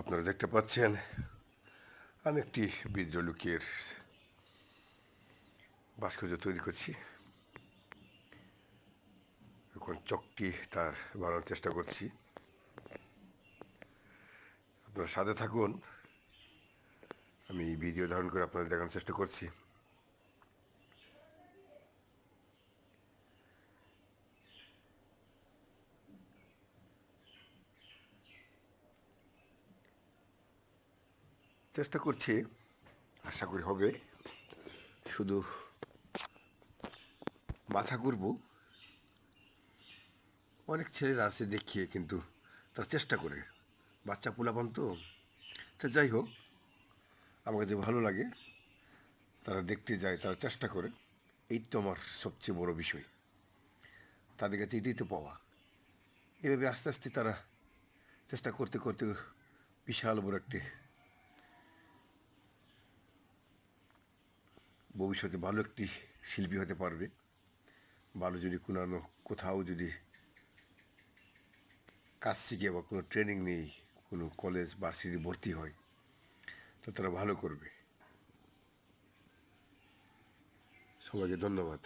আপনারা দেখতে পাচ্ছেন, আমি একটি বৃদ্ধ লুকের ভাস্কর্য তৈরি করছি। এখন চকটি তার বানানোর চেষ্টা করছি। আপনারা সাথে থাকুন। আমি ভিডিও ধারণ করে আপনাদের দেখানোর চেষ্টা করছি। চেষ্টা করছি, আশা করি হবে। শুধু মাথা করব। অনেক ছেলেরা আছে দেখিয়ে কিন্তু তার চেষ্টা করে। বাচ্চা পোলাপান তো। তা যাই হোক, আমার কাছে ভালো লাগে। তারা দেখতে যায়, তারা চেষ্টা করে। এই তো আমার সবচেয়ে বড় বিষয়। তাদের কাছে এটাই তো পাওয়া। এভাবে আস্তে আস্তে তারা চেষ্টা করতে করতে বিশাল বড় একটি ভবিষ্যতে ভালো একটি শিল্পী হতে পারবে। ভালো যদি কোনো কোথাও যদি কাজ শিখে বা কোনো ট্রেনিং নেই, কোনো কলেজ ভার্সিটি ভর্তি হয়, তো তারা ভালো করবে। সবাইকে ধন্যবাদ।